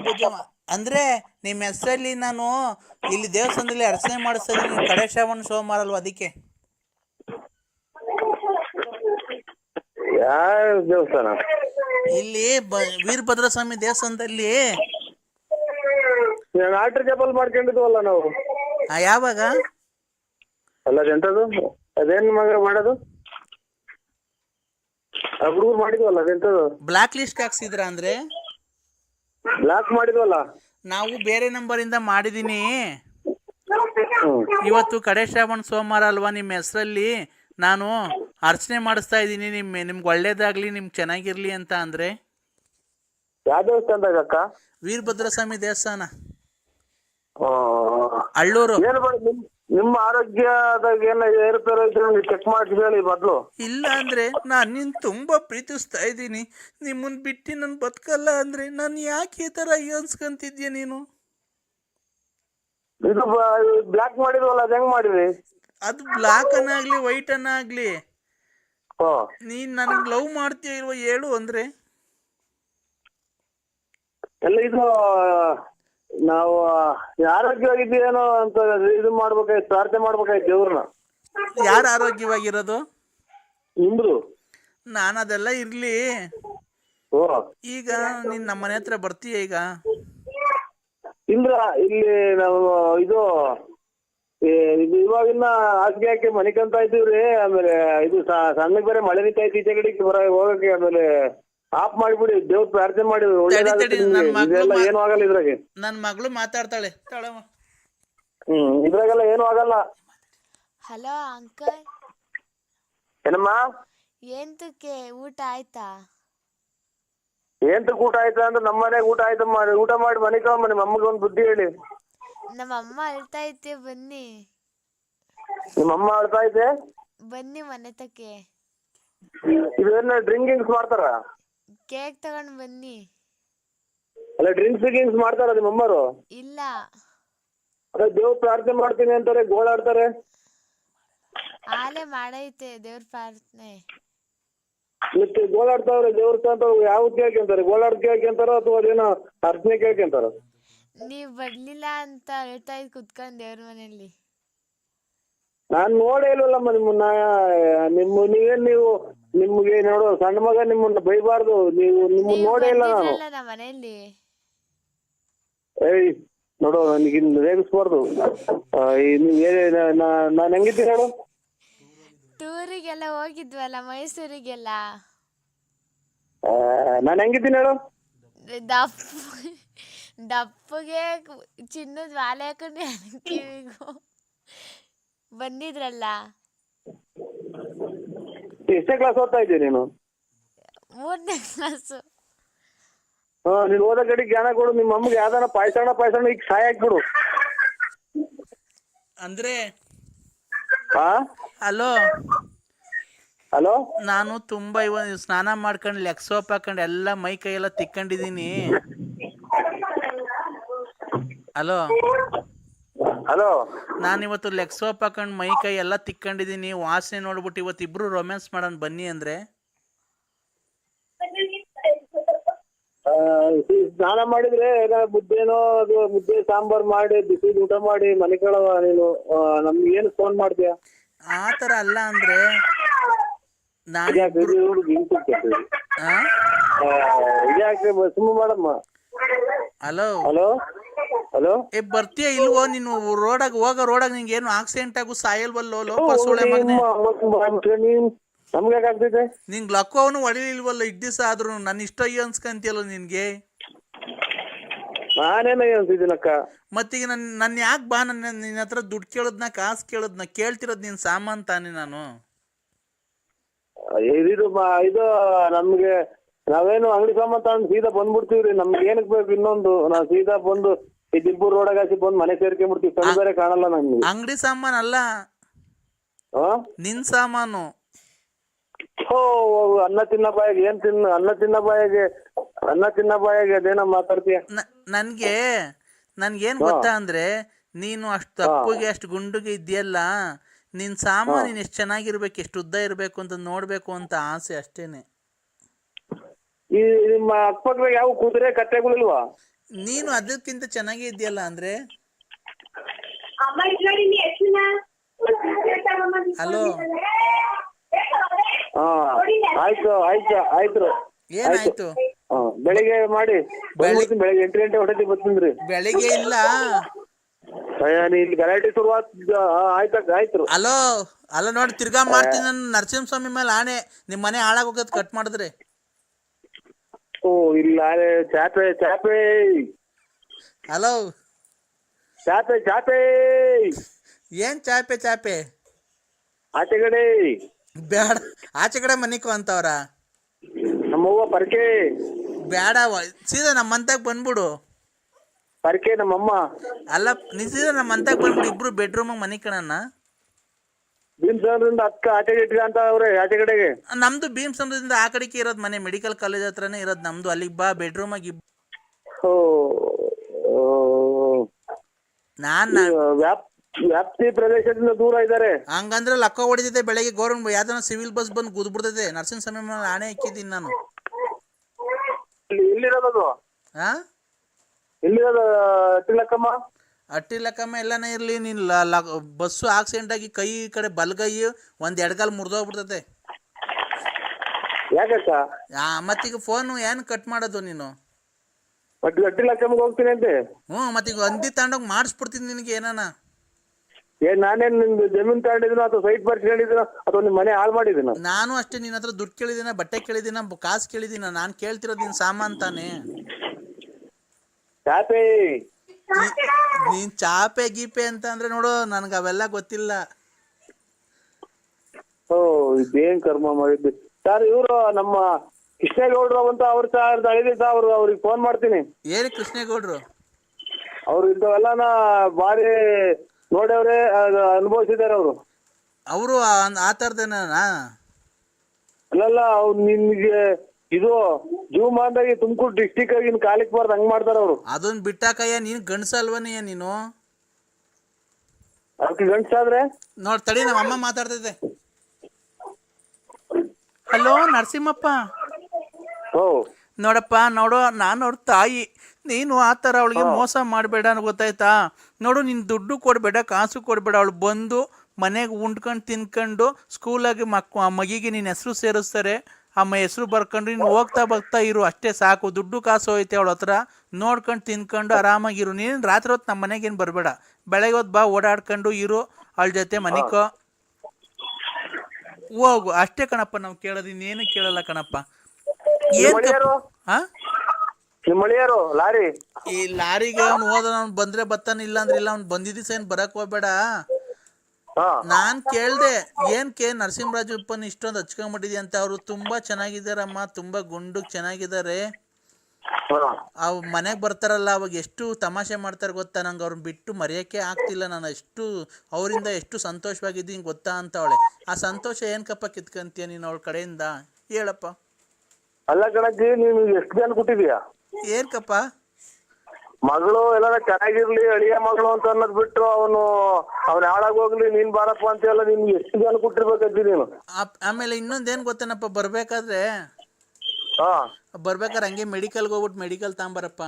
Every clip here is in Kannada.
ಪೂಜೆ ಅಂದ್ರೆ ನಿಮ್ಮ ಹೆಸರಲ್ಲಿ ನಾನು ಇಲ್ಲಿ ದೇವಸ್ಥಾನದಲ್ಲಿ ಅರ್ಚನೆ ಮಾಡಿಸ್ತಾ ಇದ್ದೀನಿ ಕಡೆ ಶ್ರಾವಣ ಸೋಮವಾರ ಅಲ್ವಾ ಅದಕ್ಕೆ? ಯಾವ ದೇವಸ್ಥಾನ? ಇಲ್ಲಿ ಬ ವೀರಭದ್ರ ಸ್ವಾಮಿ ದೇವಸ್ಥಾನದಲ್ಲಿ ನಾನು ಆಲ್ಟ್ರ್ ಚಪಲ್ ಮಾಡ್ಕೊಂಡಿದ್ವಲ್ಲ ನಾವು. ಆ, ಯಾವಾಗ? ಅಲ್ಲ ಅದೆಂತದು ಅದೇನ್ ಮಗ ಮಾಡೋದು? ಆ ಹುಡುಗರು ಮಾಡಿದ್ವಲ್ಲ ಅದೆಂತದು ಬ್ಲಾಕ್ ಲಿಸ್ಟ್ ಹಾಕ್ಸಿದ್ರ ಅಂದ್ರೆ? ಬ್ಲಾಕ್ ಮಾಡಿದ್ವಲ್ಲ? ನಾವು ಬೇರೆ ನಂಬರ್ ಇಂದ ಮಾಡಿದೀನಿ ಇವತ್ತು ಕಡೆ ಶ್ರಾವಣ ಸೋಮವಾರ ಅಲ್ವಾ ನಿಮ್ಮ ಹೆಸರಲ್ಲಿ? ನಾನು ಅರ್ಚನೆ ಮಾಡಿಸ್ತಾ ಇದ್ದೀನಿ. ನಿಮ್ಮ ನಿಮ್ಗೆ ಒಳ್ಳೇದಾಗ್ಲಿ ನಿಮ್ಗೆ ಚೆನ್ನಾಗಿರ್ಲಿ ಅಂತ ಅಂದ್ರೆ. ಯಾವ ದೇವಸ್ಥಾನದಾಗ ಅಕ್ಕ? ವೀರಭದ್ರ ಸ್ವಾಮಿ ದೇವಸ್ಥಾನ. ಅಳ್ಳೂರು. ಏನು ಬೇಡ ನಿಮ್ ನಿಮ್ಮ ಆರೋಗ್ಯದಾಗ ಏನ ಏರುಪೇರು ಐತೆ ನಮ್ಗೆ ಚೆಕ್ ಮಾಡಿ ಹೇಳಿ ಮೊದ್ಲು. ಇಲ್ಲ ಅಂದ್ರೆ ನಾನು ನಿನ್ ತುಂಬಾ ಪ್ರೀತಿಸ್ತಾ ಇದ್ದೀನಿ. ನಿಮ್ಮನ್ ಬಿಟ್ಟು ನನ್ ಬದುಕಲ್ಲ ಅಂದ್ರೆ ನಾನು ಯಾಕೆ ಈ ತರ ಅನ್ಸ್ಕೊಂತಿದ್ಯ ನೀನು? ಇದು ಬ್ಲಾಕ್ ಮಾಡಿದ್ವಲ್ಲ ಅದ್ ಹೆಂಗ್ ಮಾಡಿದ್ರಿ? ಅದು ಬ್ಲಾಕ್ ಅನ್ನಾಗ್ಲಿ ವೈಟ್ ಅನ್ನಾಗ್ಲಿ. ಹಾ. ನೀನ್ ನನಗೆ ಲವ್ ಮಾಡ್ತೀಯ ಇರುವ ಹೇಳು ಅಂದ್ರೆ. ಎಲ್ಲ ಇದು ನಾವು ಆರೋಗ್ಯವಾಗಿದ್ದೀವೇನೋ ಅಂತ ಇದು ಮಾಡ್ಬೇಕಾಯ್ತು ಪ್ರಾರ್ಥನೆ ಮಾಡ್ಬೇಕಾಯ್ತು ದೇವ್ರನ್ನ. ಯಾರು ಆರೋಗ್ಯವಾಗಿರೋದು? ನಿಮ್ದು? ನಾನು ಅದೆಲ್ಲ ಇರ್ಲಿ. ಓ. ಈಗ ನೀನ್ ನಮ್ಮ ಮನೆ ಹತ್ರ ಬರ್ತೀಯ ಈಗ? ಇಂದ್ರ ಇಲ್ಲಿ ನಾವು ಇದು ಈ- ಇದು ಇವಾಗಿನ್ನ ಹಾಸಿಗೆ ಹಾಕಿ ಮನಿಕಂತ ಇದ್ದೀವ್ರಿ ಆಮೇಲೆ ಇದು ಸ- ಬೇರೆ ಮಳೆ ನಿಂತ ಐತಿ ಈಚೆ ಕಡೆಗೆ ಬರ ಹೋಗಕ್ಕೆ ಆಮೇಲೆ ಆಫ್ ಮಾಡಿಬಿಡಿ ದೇವ್ರ ಪ್ರಾರ್ಥನೆ ಮಾಡಿ ತಡಿ, ನನ್ ನಿಮ್ಗೆ. ಮಗ್ಳು ಇದೆಲ್ಲ ಮಾ- ಏನು ಆಗಲ್ಲ ಇದ್ರಾಗೆ. ನನ್ನ ಮಗಳು ಮಾತಾಡ್ತಾಳೆ. ತಾಳಮ್ಮ. ಹ್ಮ್ ಇದ್ರಾಗೆಲ್ಲ ಏನು ಆಗಲ್ಲ. Hello uncle. ಏನಮ್ಮ? ಎಂತಕ್ಕೆ ಊಟ ಆಯ್ತಾ? ಏನ್ ಊಟ ಆಯ್ತಾ ಅಂದ್ರೆ ನಮ್ಮ ಮನೆಗೆ ಊಟ ಆಯ್ತಮ್ಮ ಊಟ ಮಾಡಿ ಮನೆ ತಗೊಂಬ ನಿಮ್ಮ ಅಮ್ಮಗೆ ಒಂದು ಬುದ್ಧಿ ಹೇಳಿ. ನಮ್ಮ ಅಮ್ಮ ಅಳ್ತಾ ಐತೆ ಬನ್ನಿ. ನಿಮ್ಮ ಅಮ್ಮ ಅಳ್ತಾ ಐತೆ ಬನ್ನಿ ಮನೆ ತಕ್ಕೆ. ಇದೇನ ಡ್ರಿಂಕಿಂಗ್ಸ್ ಮಾಡ್ತಾರ? ಕೇಕ್ ತಗೊಂಡ್ ಬನ್ನಿ. ಅಲ್ಲ ಡ್ರಿಂಕ್ಸ್ ಗಿಂಕ್ಸ್ ಮಾಡ್ತಾರ ನಿಮ್ಮ ಅಮ್ಮರು? ಇಲ್ಲ. ಅದೇ ದೇವ್ರ ಪ್ರಾರ್ಥನೆ ಮಾಡ್ತೀನಿ ಅಂತಾರೆ ಗೋಳಾಡ್ತಾರೆ ಆಲೆ ಮಾಡೈತೆ ದೇವ್ರ ಪ್ರಾರ್ಥನೆ. ಮತ್ತೆ ಗೋಳಾಡ್ತಾವ್ರೆ ದೇವ್ರ ಅಂತ ಯಾವ ಕೇಳ್ಕೊಂತಾರೆ ಗೋಳಾಡ್ ಕೇಳ್ಕೊಂತಾರೋ ಅಥವಾ ಅದೇನೋ ಅರ್ಚನೆ ಕೇಳ್ಕೊಂತಾರ ನೀವ್ ಬರ್ಲಿಲ್ಲ ಅಂತ ಹೇಳ್ತಾ ಇದ್ ಕುತ್ಕೊಂಡ್ ದೇವ್ರ ಮನೆಯಲ್ಲಿ. ನಾನ್ ನೋಡೇ ಇಲ್ವಲ್ಲಮ್ಮ ನಿಮ್ಮನ್ನ ನಿಮ್ಮ ನೀವೇನ್ ನೀವು ನಿಮ್ಗೆ ನೋಡು ಸಣ್ಣ ಮಗ ನಿಮ್ಮನ್ನ ಬೈಬಾರ್ದು. ನೀವು ನಿಮ್ಮ ನೋಡೆ ಇಲ್ಲ ನಾನು. ಬಂದಿದ್ರಲ್ಲ ನಮ್ಮ ಮನೆಯಲ್ಲಿ? ಏಯ್ ನೋಡು ನನಗೆ ಇನ್ನು ರೇಗಿಸ್ಬಾರ್ದು ಆ, ಈ ನೀವ್ ಏನ್ ನಾನು ಹೆಂಗಿದ್ದೀನಿ ಹೇಳು? ಟೂರಿಗೆಲ್ಲ ಹೋಗಿದ್ವಲ್ಲ ಮೈಸೂರಿಗೆಲ್ಲ? ಆ, ನಾನ್ ಹೆಂಗಿದ್ದೀನಿ ಹೇಳು? ದಪ್ಪ ದಪ್ಪಗೆ ಚಿನ್ನದ ವಾಲೆ ಹಾಕೊಂಡು ಕಿವಿಗೂ ಬಂದಿದ್ರಲ್ಲ? ಎಷ್ಟೇ ಕ್ಲಾಸ್ ಓದ್ತಾ ಇದ್ದೀನಿ ನೀನು? ಮೂರನೇ ಕ್ಲಾಸ್ ಹಾ ನೀನು ಓದೋ ಕಡೆ ಜ್ಞಾನ ಕೊಡು ನಿಮ್ಮ ಅಮ್ಮಗೆ ಯಾವ್ದಾನ ಪಾಯ್ಸಣ ಪಾಯ್ಸಣ ಈಗ ಸಾಯ್ ಹಾಕ್ಬಿಡು ಅಂದ್ರೆ ಹಾ? ಹಲೋ? ಹಲೋ? ನಾನು ತುಂಬಾ ಇವ ಸ್ನಾನ ಮಾಡ್ಕೊಂಡು ಲೆಗ್ ಸೋಪ್ ಹಾಕೊಂಡು ಎಲ್ಲ ಮೈ ಕೈ ಎಲ್ಲ ತಿಕ್ಕೊಂಡಿದ್ದೀನಿ. ಹಲೋ? ಹಲೋ ನಾನು ಇವತ್ತು ಲೆಗ್ ಸೋಪ್ ಹಾಕೊಂಡು ಮೈ ಕೈ ಎಲ್ಲ ತಿಕ್ಕೊಂಡಿದ್ದೀನಿ ವಾಸನೆ ನೋಡ್ಬಿಟ್ಟು ಇವತ್ತು ಇಬ್ರು ರೊಮ್ಯಾನ್ಸ್ ಮಾಡೋಣ ಬನ್ನಿ ಅಂದ್ರೆ. ಆ, ಸ್ನಾನ ಮಾಡಿದ್ರೆ ಏನಾರ ಮುದ್ದೆನೋ ಅದು ಮುದ್ದೆ ಸಾಂಬಾರ್ ಮಾಡಿ ಬಿಸಿ ಊಟ ಮಾಡಿ ಮನೆ ಕಳವ ನೀನು. ಆ, ನಮ್ಗೆ ಏನು ಫೋನ್ ಮಾಡ್ತೀಯ? ಆ ಥರ ಅಲ್ಲ ಅಂದ್ರೆ ನಾನು ಇದ್ಯಾಕೆ? ಆ, ಇದ್ಯಾಕೆ ಸುಮ್ಮ ಮಾಡಮ್ಮ. Hello hello hello? ಏ ಬರ್ತೀಯ ಇಲ್ವೋ? ನೀನು ರೋಡಾಗ ಹೋಗ ರೋಡಾಗ ನಿಂಗೆ ಏನು ಆಕ್ಸಿಡೆಂಟ್ ಆಗು ಸಾಯಲ್ವಲ್ಲೋ ಲೋಪರ್ ಸೋಳೆ ಮಗನೆ? ನಮ್ಗೆ ಯಾಕೆ ಆಗ್ತೈತೆ ನಿಂಗೆ ಲಕ್ಕವನು ಹೊಡಿಲಿಲ್ವಲ್ಲ ಇಡ್ ದಿವಸ ಆದ್ರೂ? ನನ್ನ ಇಷ್ಟ ಅಯ್ಯೋ ಅನ್ಸ್ಕಂತಿಯಲ್ಲ ನಿನ್ಗೆ? ನಾನೇನ ಅನ್ಸಿದ್ದೀನಕ್ಕ ಮತ್ತೀಗ ನನ್ ನನ್ನ ಯಾಕೆ ಬಾ? ನನ್ನ ನಿನ್ನ ಹತ್ರ ದುಡ್ಡು ಕೇಳೋದ್ನ ಕಾಸು ಕೇಳೋದ್ನ ಕೇಳ್ತಿರೋದ್ ನಿನ್ ಸಾಮಾನ್ ತಾನೇ ನಾನು. ಇದು ಮ- ಇದು ನಮ್ಗೆ ನಾವೇನು ಅಂಗಡಿ ಸಾಮಾನ್ ತಗೊಂಡು ಸೀದಾ ಬಂದ್ಬಿಡ್ತೀವ್ರಿ. ನಮ್ಗೆ ಏನಕ್ ಬೇಕು ಇನ್ನೊಂದು? ನಾ ಸೀದಾ ಬಂದು ಈ ರೋಡ್ ಆಗಿ ಬಂದ್ ಮನೆ ಸೇರ್ಕೊಂಡ್ಬಿಡ್ತೀವಿ. ಕಣ್ಣು ಬೇರೆ ಕಾಣಲ್ಲ ನಮ್ಗೆ. ಅಂಗಡಿ ಸಾಮಾನ್ ಅಲ್ಲ? ಹಾ? ನಿನ್ ಸಾಮಾನು. ಓ ಅನ್ನ ತಿನ್ನ ಬಾಯಿಗೆ ಏನ್ ತಿನ್ನ ಅನ್ನ ತಿನ್ನ ಬಾಯಿಗೆ ಅನ್ನ ತಿನ್ನ ಬಾಯಿಗೆ ಅದೇನ ಮಾತಾಡ್ತೀಯ? ನ- ನನ್ಗೆ ನನ್ಗೇನ್ ಗೊತ್ತಾ ಅಂದ್ರೆ ನೀನು ಅಷ್ಟು ತಪ್ಪುಗೆ ಅಷ್ಟು ಗುಂಡುಗೆ ಇದೆಯಲ್ಲ ನಿನ್ ಸಾಮಾನು ನೀನ್ ಎಷ್ಟು ಚೆನ್ನಾಗಿರ್ಬೇಕು ಎಷ್ಟು ಉದ್ದ ಇರ್ಬೇಕು ಅಂತ ನೋಡ್ಬೇಕು ಅಂತ ಆಸೆ ಅಷ್ಟೇನೆ. ಈ ನಿಮ್ಮ ಅಕ್ಕಪಕ್ಕದಾಗ ಯಾವ ಕುದುರೆ ಕತ್ತೆಗಳಿಲ್ವಾ? ನೀನು ಅದಕ್ಕಿಂತ ಚೆನ್ನಾಗಿ ಇದೆಯಲ್ಲ ಅಂದ್ರೆ? ಹಲೋ. ಹಾ ಆಯ್ತು ಆಯ್ತು ಆಯ್ತು. ಏನಾಯ್ತು? ಬೆಳಿಗ್ಗೆ ಮಾಡಿ. ಬೆಳಿಗ್ಗೆ ಎಂಟು ಗಂಟೆ ಹೊಡೆದಿ ಬರ್ತೀನಿ ಬೆಳಿಗ್ಗೆ ಇಲ್ಲ. ಅಯ್ಯ ನೀ ಇಲ್ಲಿ ಗಲಾಟೆ ಶುರುವಾತ್ ಆಯ್ತಕ್ಕ ಆಯ್ತು. ಅಲೋ ಅಲ್ಲ ನೋಡಿ ತಿರ್ಗಾ ಮಾಡ್ತೀನಿ ನಾನು ನರಸಿಂಹಸ್ವಾಮಿ ಮೇಲೆ ಆಣೆ. ನಿಮ್ಮ ಮನೆ ಹಾಳಾಗೋಗದ್ ಕಟ್ ಮಾಡಿದ್ರೆ. ಓ ಇಲ್ಲ ಚಾಪೆ ಚಾಪೆ ಹಲೋ. ಚಾಪೆ ಚಾಪೆ ಏನ್ ಚಾಪೆ ಚಾಪೆ? ಆಚೆಗಡೆ ಬೇಡ ಆಚೆ ಕಡೆ ಮನಿಕೋ ಅಂತವ್ರ? ನಮ್ಮವ್ವ ಪರ್ಕೆ. ಬೇಡ ಸೀದ ನಮ್ಮ ಮಂತಾಗ ಬಂದ್ಬಿಡು. ಪರ್ಕೆ ನಮ್ಮಮ್ಮ. ಅಲ್ಲ ನೀ ಸೀದಾ ನಮ್ಮ ಮಂತಾಗ ಬಂದ್ಬಿಡು ಇಬ್ರು ಬೆಡ್ರೂಮ್ ಮನಿ ಕಣಣ್ಣ ಭೀಮ್ಸಂದ್ರಿಂದ ಅಕ್ಕ ಆಚೆಗೆ ಅವ್ರೆ ಆಚೆ ಕಡೆಗೆ. ನಮ್ದು ಭೀಮ್ ಸಮುದ್ರದಿಂದ ಆ ಕಡೆಗೆ ಇರೋದು ಮನೆ ಮೆಡಿಕಲ್ ಕಾಲೇಜ್ ಹತ್ರನೇ ಇರೋದು ನಮ್ದು. ಅಲ್ಲಿಗೆ ಬಾ ಬೆಡ್ರೂಮ್ ಆಗಿ ಓ ಓ, ನಾನ್ ವ್ಯಾಪ್ ವ್ಯಾಪ್ತಿ ಪ್ರದೇಶದಿಂದ ದೂರ ಇದ್ದಾರೆ. ಹಂಗಂದ್ರೆ ಲಕ್ಕ ಹೊಡಿದಿದೆ ಬೆಳಗ್ಗೆ ಗೌರ್ಮೆಂಟ್ ಯಾವ್ದನ ಸಿವಿಲ್ ಬಸ್ ಬಂದು ಗುದ್ಬಿಡ್ತೈತೆ ನರ್ಸಿಂಗ್ ಮೇಲೆ ಆಣೆ ಇಕ್ಕಿದ್ದೀನಿ ನಾನು. ಇಲ್ಲಿ ಹಾ ಇಲ್ಲಿರೋದು ತಿಲಕಮ್ಮ? ಅಟ್ಟಿ ಲೆಕ್ಕಮ್ಮ ಎಲ್ಲಾನ ಇರಲಿ ನೀನು ಲ ಲ ಬಸ್ಸು ಆಕ್ಸಿಡೆಂಟ್ ಆಗಿ ಕೈ ಈ ಕಡೆ ಬಲ್ಗೈ ಒಂದು ಎಡಗಾಲು ಮುರಿದೋಗ್ಬಿಡ್ತತೆ. ಯಾಕಕ್ಕ ಆ, ಮತ್ತೀಗ ಫೋನು ಏನು ಕಟ್ ಮಾಡೋದು ನೀನು? ಬಟ್ ಗಟ್ಟಿ ಲಕ್ಕಮ್ಮಗೆ ಹೋಗ್ತೀನಿ ಅಂತೆ ಹ್ಞೂ ಮತ್ತೀಗ ಅಂದಿ ತಗೊಂಡೋಗಿ ಮಾಡಿಸ್ಬಿಡ್ತೀನಿ ನಿನಗೆ ಏನಾನ. ಏ ನಾನೇನ್ ನಿಮ್ದು ಜಮೀನ್ ತಗೊಂಡಿದ್ದೀನೋ ಅಥವಾ ಸೈಟ್ ಬರ್ಸ್ಕೊಂಡಿದ್ದೀನೋ ಅಥವಾ ನಿಮ್ಮ ಮನೆ ಹಾಳು ಮಾಡಿದ್ದೀನೋ ನಾನು ಅಷ್ಟೇ ನಿನ್ನ ಹತ್ರ ದುಡ್ಡು ಕೇಳಿದ್ದೀನ ಬಟ್ಟೆ ಕೇಳಿದ್ದೀನ ಕಾಸು ಕೇಳಿದ್ದೀನ ನಾನು ಕೇಳ್ತಿರೋದು ನಿನ್ನ ಸಾಮಾನು ತಾನೇ. ನೀನು ಚಾಪೆ ಗೀಪೆ ಅಂತ ಅಂದ್ರೆ ನೋಡು ನನ್ಗ ಅವೆಲ್ಲ ಗೊತ್ತಿಲ್ಲ. ಓ ಇದೇನ್ ಕರ್ಮ ಮಾಡಿದ್ದು? ಸರ್ ಇವರು ನಮ್ಮ ಕೃಷ್ಣೇಗೌಡ್ರು ಅಂತ ಅವ್ರ ಸಾವಿರದ ಐದು ಸರ್ ಅವ್ರು ಅವ್ರಿಗೆ ಫೋನ್ ಮಾಡ್ತೀನಿ. ಏನು ಕೃಷ್ಣೇಗೌಡ್ರು? ಅವ್ರು ಇಂಥವೆಲ್ಲ ಭಾರಿ ನೋಡವ್ರೆ ಅನುಭವಿಸಿದ್ದಾರೆ ಅವರು. ಅವರು ಆ ಥರದೇನಾ ಅಲ್ಲಲ್ಲ ಅವ್ರು ನಿನ್ಗೆ ಇದು ಜೀವಮಾನದಾಗಿ ತುಮಕೂರು ಡಿಸ್ಟಿಕ್ ಆಗಿ ಕಾಲಿಕ್ ಬಾರ್ದು ಹಂಗ್ ಮಾಡ್ತಾರ ಅವ್ರು. ಅದನ್ ಬಿಟ್ಟಾಕಯ್ಯ ನೀನು ಗಂಡಸಲ್ವನಯ್ಯ ನೀನು? ಅದಕ್ಕೆ ಗಂಡ್ಸಾದ್ರೆ? ನೋಡಿ ತಡಿ ನಮ್ಮ ಅಮ್ಮ ಮಾತಾಡ್ತಿದ್ದೆ ಹಲೋ ನರಸಿಂಹಪ್ಪ. ಓ ನೋಡಪ್ಪ ನೋಡು ನಾನು ಅವ್ರ ತಾಯಿ. ನೀನು ಆ ಥರ ಅವಳಿಗೆ ಮೋಸ ಮಾಡಬೇಡ ಗೊತ್ತಾಯ್ತಾ? ನೋಡು ನೀನು ದುಡ್ಡು ಕೊಡಬೇಡ ಕಾಸು ಕೊಡಬೇಡ. ಅವಳು ಬಂದು ಮನೆಗೆ ಉಂಡ್ಕೊಂಡು ತಿನ್ಕೊಂಡು ಸ್ಕೂಲಾಗಿ ಮಕ್ ಮಗಿಗೆ ನಿನ್ನ ಹೆಸರು ಸೇರಿಸ್ತಾರೆ. ಅಮ್ಮ ಹೆಸರು ಬರ್ಕೊಂಡ್ರಿ ನೀನು ಹೋಗ್ತಾ ಬರ್ತಾ ಇರು ಅಷ್ಟೇ ಸಾಕು ದುಡ್ಡು ಕಾಸು ಹೋಯ್ತೆ ಅವಳ ಹತ್ರ. ನೋಡ್ಕೊಂಡು ತಿನ್ಕೊಂಡು ಆರಾಮಾಗಿರು ನೀನು ರಾತ್ರಿ ಹೊತ್ತು ನಮ್ಮ ಮನೆಗೇನು ಬರಬೇಡ. ಬೆಳಗ್ಗೆ ಹೊತ್ತು ಬಾ ಓಡಾಡ್ಕೊಂಡು ಇರು ಅವಳ ಜೊತೆ ಮನಿಕೋ. ಹೋಗು. ಅಷ್ಟೇ ಕಣಪ್ಪ ನಾವು ಕೇಳೋದು ಇನ್ನೇನು ಕೇಳಲ್ಲ ಕಣಪ್ಪ. ಏನ್ ಹಾ ಲಾರಿ? ಈ ಲಾರಿಗೆ ಅವ್ನು ಹೋದ ಅವ್ನು ಬಂದ್ರೆ ಬರ್ತಾನೆ ಇಲ್ಲ ಅಂದ್ರೆ ಇಲ್ಲ ಅವ್ನು ಬಂದಿದ್ದೀಸ ಏನ್ ಬರಕ್ ಹೋಗ್ಬೇಡ. ನಾನ್ ಕೇಳ್ದೆ ಏನ್ ಕೆ ನರಸಿಂಹರಾಜಪ್ಪನ್ ಇಷ್ಟೊಂದು ಹಚ್ಕೊಂಡ್ಬಿಟ್ಟಿದ್ಯ ಅಂತ ಅವ್ರು ತುಂಬಾ ಚೆನ್ನಾಗಿದಾರಮ್ಮ ತುಂಬಾ ಗುಂಡು ಚೆನ್ನಾಗಿದ್ದಾರೆ. ಅವ್ ಮನೆಗ್ ಬರ್ತಾರಲ್ಲ ಅವಾಗ ಎಷ್ಟು ತಮಾಷೆ ಮಾಡ್ತಾರೆ ಗೊತ್ತಾ ನಂಗೆ ಅವ್ರನ್ನ ಬಿಟ್ಟು ಮರೆಯಕ್ಕೆ ಆಗ್ತಿಲ್ಲ ನಾನು ಎಷ್ಟು ಅವರಿಂದ ಎಷ್ಟು ಸಂತೋಷವಾಗಿದ್ದೀನಿ ಗೊತ್ತಾ ಅಂತ ಅವಳೆ. ಆ ಸಂತೋಷ ಏನ್ಕಪ್ಪ ಕಿತ್ಕಂತೀಯ ನೀನು ಅವಳ ಕಡೆಯಿಂದ? ಹೇಳಪ್ಪ. ಅಲ್ಲ ಕಣಜ್ಜಿ ನೀನು ಎಷ್ಟು ಜನ ಕೊಟ್ಟಿದ್ಯಾ ಏನ್ಕಪ್ಪ? ಮಗಳು ಎಲ್ಲಾರ ಚೆನ್ನಾಗಿರ್ಲಿ ಅಳಿಯ ಮಗಳು ಅಂತ ಅನ್ನೋದ್ ಬಿಟ್ಟು ಅವನು ಅವ್ನ ಹಾಳಾಗೋಗ್ಲಿ ನೀನ್ ಬಾರಪ್ಪ ಅಂತ ಎಲ್ಲ ನಿನ್ ಎಷ್ಟು ಜನ ಕೊಟ್ಟಿರ್ಬೇಕಜ್ಜಿ ನೀನು? ಆಪ್- ಆಮೇಲೆ ಇನ್ನೊಂದೇನ್ ಗೊತ್ತೇನಪ್ಪ ಬರ್ಬೇಕಾದ್ರೆ? ಹಾ. ಬರ್ಬೇಕಾದ್ರೆ ಹಂಗೆ ಮೆಡಿಕಲ್ಗೆ ಹೋಗ್ಬಿಟ್ಟು ಮೆಡಿಕಲ್ ತಗೊಂಬರಪ್ಪ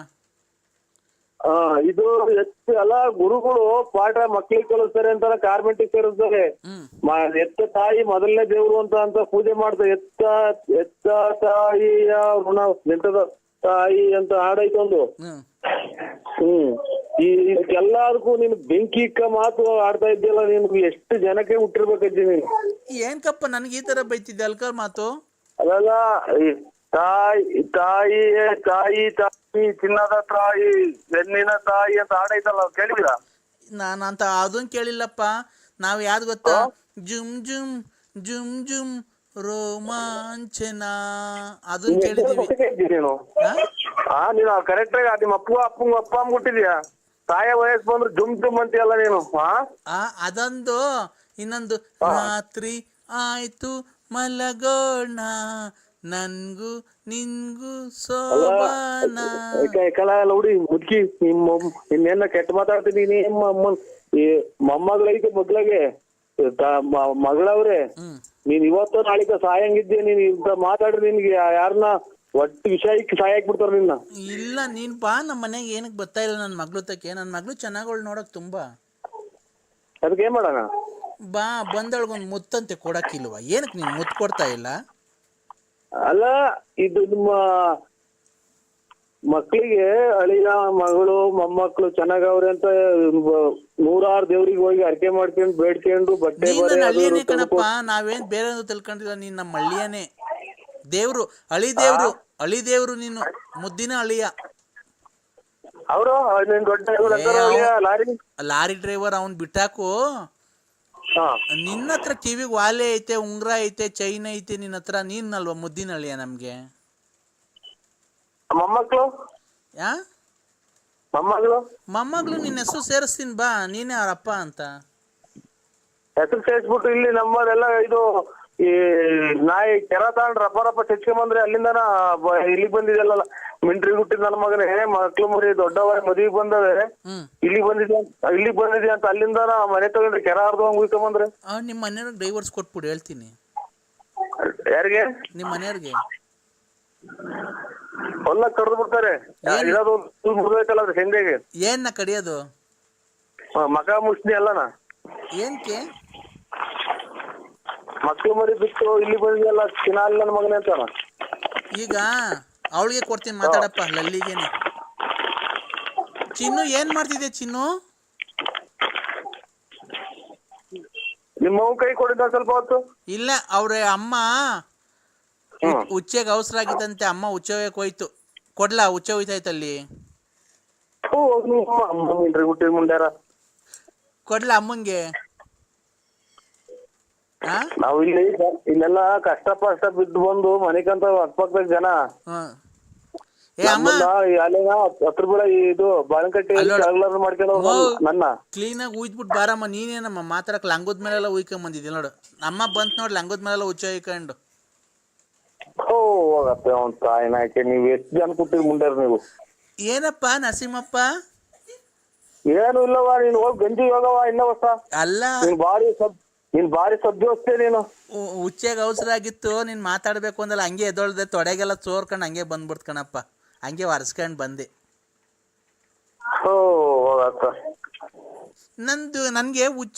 ಆ, ಇದು ಎಷ್ಟು ಎಲ್ಲ ಗುರುಗಳು ಪಾಠ ಮಕ್ಳಿಗೆ ಕಲಿಸ್ತಾರೆ ಅಂತ ಕಾರ್ಮೆಂಟ್ ಸೇರಿಸ್ತಾರೆ ಹ್ಮ್. ಮ- ಎತ್ತ ತಾಯಿ ಮೊದಲನೇ ದೇವ್ರು ಅಂತ ಅಂತ ಪೂಜೆ ಮಾಡ್ತಾರೆ. ಎತ್ತ ಎತ್ತ ತಾಯಿಯ ಋಣ ಎಂತದ ತಾಯಿ ಅಂತ ಹಾಡೈತೆ ಒಂದು ಹ್ಮ್. ಈ ಇದಕ್ಕೆಲ್ಲದಕ್ಕೂ ನೀನು ಬೆಂಕಿ ಇಕ್ಕ ಮಾತು ಆಡ್ತಾ ಇದ್ದಿಲ್ಲ ನಿನ್ಗೆ ಎಷ್ಟು ಜನಕ್ಕೆ ಹುಟ್ಟಿರ್ಬೇಕಜ್ಜಿ ನೀನು. ಏನ್ಕಪ್ಪ ನನ್ಗೆ ಈ ತರ ಬೈತಿದ್ದೆ ಅಲ್ಕರ್ ಮಾತು? ಅಲ್ಲ ಈ ತಾಯಿ ತಾಯಿ ತಾಯಿ ತಾಯಿ ಚಿನ್ನದ ತಾಯಿ ಬೆನ್ನಿನ ತಾಯಿ ಅಂತ ಹಾಡೈತಲ್ಲ ಕೇಳಿದ್ರ ನಾನು ಅಂತ ಅದನ್ನ ಕೇಳಿಲ್ಲಪ್ಪ. ನಾವ್ ಯಾವ್ದು ಗೊತ್ತಾ? ಜುಮ್ ಜುಮ್ ಜುಮ್ ಜುಮ್. ರೋಮಾಂಚನ? ಅದನ್ನ ಕೇಳಿದೀವಿ. ಹಾ? ಆ ನೀನು ಕರೆಕ್ಟ್ ಆಗಿ ನಿಮ್ಮ ಅಪ್ಪ ಅಪ್ಪಂಗ ಅಪ್ಪ ಅಮ್ಮ ಹುಟ್ಟಿದ್ಯಾ ತಾಯ ವಯಸ್ಸು ಬಂದ್ರೆ ಜುಮ್ ಜುಮ್ ಅಂತೀಯಲ್ಲ ನೀನು ಆ? ಅದೊಂದು ಇನ್ನೊಂದು ರಾತ್ರಿ ಆಯ್ತು ಮಲಗೋಣ. ನನ್ಗೂ ನಿನ್ಗೂ ಸೋಬಾನ. ಕಲ ಎಲ್ಲ ಹುಡಿ ಮುದ್ಕಿ ನಿಮ್ಮ ಇನ್ನೇನ ಕೆಟ್ಟ ಮಾತಾಡ್ತೀನಿ ನಿಮ್ಮ ಅಮ್ಮನ್. ಈ ಮೊಮ್ಮಗಳೈತೆ ಮಗ್ಳಗೆ ಮಗಳವ್ರೆ. ನೀನ್ ಇವತ್ತು ನಾಳಿಕ ಸಾಯಂಗಿದ್ದೆ ನೀನ್ ಇಂತ ಮಾತಾಡ್ರಿ ನಿನ್ಗೆ ಯಾರನ್ನ ಒಟ್ಟು ವಿಷಯಕ್ಕೆ ಸಹಾಯ ಹಾಕ್ಬಿಡ್ತಾರ ನಿನ್ನ. ಇಲ್ಲ ನೀನ್ ಬಾ ನಮ್ಮ ಮನೆಗೆ ಏನಕ್ಕೆ ಬರ್ತಾ ಇಲ್ಲ ನನ್ನ ಮಗ್ಳು ತಕ್ಕೆ ನನ್ನ ಮಗ್ಳು ಚೆನ್ನಾಗೋಳ್ ನೋಡಕ್ ತುಂಬಾ. ಅದಕ್ಕೆ ಏನ್ ಮಾಡೋಣ? ಬಾ ಬಂದವಳಿಗೊಂದು ಮುತ್ತಂತೆ ಕೊಡಕ್ಕಿಲ್ವಾ? ಏನಕ್ಕೆ ನೀನ್ ಮುತ್ತು ಕೊಡ್ತಾ ಇಲ್ಲ? ಅಲ್ಲ ಇದು ನಿಮ್ಮ ಮಕ್ಕಳಿಗೆ ಅಳಿಯ ಮಗಳು ಮೊಮ್ಮಕ್ಕಳು ಚೆನ್ನಾಗವ್ರೆ ಅಂತ ನೂರಾರು ದೇವ್ರಿಗೆ ಹೋಗಿ ಅರ್ಕೆ ಮಾಡ್ಕೊಂಡು ಬೇಡ್ಕೊಂಡು ಬಟ್ಟೆ ನೀನ್ ಬರೆ ನನ್ನ ಅದು ಹಳ್ಳಿಯನೇ ಇದು ಕಣಪ್ಪ ತಂದ್ಕೊಟ್- ನಾವೇನ್ ಬೇರೆ ತಿಳ್ಕೊಂಡಿಲ್ಲ ನೀನ್ ನಮ್ಮ ಹಳ್ಳಿಯನೇ ದೇವ್ರು ಅಳಿ ದೇವ್ರು ಅಳಿ ದೇವ್ರು ನೀನು ಮುದ್ದಿನ ಅಳಿಯ. ಅವ್ರು ನಿನ್ ದೊಡ್ಡ ಇವ್ರು ಅಂತಾರ ಏ, ಅಳಿಯ ಲಾರಿ? ಲಾರಿ ಡ್ರೈವರ್ ಅವನ್ ಬಿಟ್ಟಾಕು. ಹಾ. ನಿನ್ನ ಹತ್ರ ಕಿವಿಗೆ ವಾಲೆ ಐತೆ ಉಂಗ್ರ ಐತೆ ಚೈನ್ ಐತೆ ನಿನ್ನ ಹತ್ರ ಅಲ್ವಾ ಮುದ್ದಿನ ಅಳಿಯ ನಮ್ಗೆ? ಮೊಮ್ಮಕ್ಕಳು ಯಾ? ಮೊಮ್ಮಗಳು ಮೊಮ್ಮಗಳು ನಿನ್ನ ಹೆಸರು ಸೇರಿಸ್ತೀನಿ ಬಾ. ನೀನೇ ಅವ್ರಪ್ಪ ಅಂತ. ಹೆಸರು ಸೇರಿಸ್ಬಿಟ್ಟು ಇಲ್ಲಿ ನಮ್ಮದೆಲ್ಲ ಇದು ಈ ನಾಯಿ ಕೆರ ತಗೊಂಡ್ ರಪ್ಪ ರಪ್ಪ ಚಚ್ಕೊಂಬಂದ್ರೆ ಅಲ್ಲಿಂದನ ಬ- ಇಲ್ಲಿಗ್ ಬಂದಿದೆಲ್ಲ ಮಿಂಟ್ರಿ ಹುಟ್ಟಿದ ನನ್ನ ಮಗನೇ ಮಕ್ಳು ಮರಿ ದೊಡ್ಡವ ಮದುವೆಗೆ ಬಂದವೆ ಇಲ್ಲಿ ಇಲ್ಲಿಗ್ ಬಂದಿದೆ ಇಲ್ಲಿ ಇಲ್ಲಿಗ್ ಬಂದಿದೆ ಅಂತ ಅಲ್ಲಿಂದ ಮನೆ ತಗೊಂಡ್ರೆ ಕೆರ ಹರ್ದು ಹಂಗ್ ಉಯ್ಕೊಂಬಂದ್ರೆ? ಆ, ನಿಮ್ಮ ಮನೆಯವ್ರಿಗೆ ಡೈವರ್ಸ್ ಕೊಟ್ಬಿಡು ಹೇಳ್ತೀನಿ. ಯಾರಿಗೆ? ನಿಮ್ಮ ಮನೆಯವ್ರಿಗೆ. ಹೊಲ ಕಡ್ದು ಬಿಡ್ತಾರೆ. ಏನ್? ಇರೋದು ಮುರ್ಬೇಕಲ್ಲ ಅದ್ರ ಸಂಜೆಗೆ ಏನ್ನ ಕಡಿಯೋದು? ಮಗ ಮುಷ್ಣಿ ಅಲ್ಲನ ಏನ್ಕೆ? ಮಕ್ಳು ಮರಿ ಬಿಟ್ಟು ಇಲ್ಲಿ ಬಂದಿದೆಲ್ಲ ಚಿನಾಲ್ ನನ್ನ ಮಗನೇ ಅಂತಾನ ಈಗ ಅವಳಿಗೆ ಕೊಡ್ತೀನಿ ಮಾತಾಡಪ್ಪ ಲಲ್ಲಿಗೇನೆ. ಚಿನ್ನು ಏನ್ ಮಾಡ್ತಿದ್ದೆ ಚಿನ್ನು? ನಿಮ್ಮ ಅವ್ನ್ ಕೈ ಕೊಡಿದ ಸ್ವಲ್ಪ ಹೊತ್ತು? ಇಲ್ಲ ಅವ್ರ ಅಮ್ಮ ಉಚ್ಚೆಗೆ ಅವಸರ ಆಗಿತ್ತಂತೆ ಅಮ್ಮ ಉಚ್ಚೋಗಕ್ಕೆ ಹೋಯ್ತು ಕೊಡ್ಲಾ ಉಚ್ಚ ಹೋಯ್ತಾಯ್ತಲ್ಲಿ ಕೊಡ್ಲಾ ಅಮ್ಮಂಗೆ? ಹಾ? ನಾವ್ ಇಲ್ಲಿ ಇಲ್ಲೆಲ್ಲ ಕಷ್ಟ ಪಷ್ಟ ಬಿದ್ದು ಬಂದು ಮನೆಕಂತ ಅಕ್ಕಪಕ್ಕದ ಜನ. ಹತ್ರ ಬಿಡ ಇದು ಬಾಳಂಕಟ್ಟಿ ಮಾಡ್ಕೊಂಡು. ನನ್ನ. ಕ್ಲೀನಾಗಿ ಉಯ್ದ್ಬಿಟ್ಟು ಬಾರಮ್ಮ ನೀನೇನಮ್ಮ? ಮಾತಾಡಕ್ ಲಂಗದ ಮೇಲೆಲ್ಲ ಉಯ್ಕೊಂಡ್ ಬಂದಿದ್ದೆ ನೋಡು. ಅಮ್ಮ ಬಂತ ನೋಡ್ ಲಂಗದ ಮೇಲೆಲ್ಲ ಉಚ್ಚ ಹೊಯ್ಕೊಂಡು ಓ ಹೋಗತ್ತೆ ಅವ್ನ್ ತಾಯಿನ ಯಾಕೆ ನೀವ್ ಎಷ್ಟ್ ಜನ ಕೊಟ್ಟಿರಿ ಮುಂಡ್ಯಾರ ನೀವು? ಏನಪ್ಪ ನರಸಿಂಹಪ್ಪ? ಏನು ಇಲ್ಲವ ನೀನು ಹೋಗ್ ಗಂಜಿ ಹೋಗವ ಇನ್ನ ಹೊಸ. ಅಲ್ಲ. ನೀನ್ ಬಾರಿ ಸಬ್ ನೀನ್ ಬಾರಿ ಸದ್ಯೋಸ್ತೆ ನೀನು. ಉಚ್ಚೆಗ್ ಅವಸರ ಆಗಿತ್ತು ನೀನ್ ಮಾತಾಡ್ಬೇಕು ಅಂದಲ್ಲ ಹಂಗೆ ಎದೊಳ್ದೆ ತೊಡೆಗೆಲ್ಲ ಚೋರ್ಕೊಂಡು ಹಂಗೆ ಬಂದ್ಬಿಡ್ತ ಕಣಪ್ಪ. ಹಂಗೆ ಒರೆಸ್ಕೊಂಡು ಬಂದೆ. ಓ ಹೋಗತ್ತ. ನಂದು ನನಗೆ ಉಚ್ಚ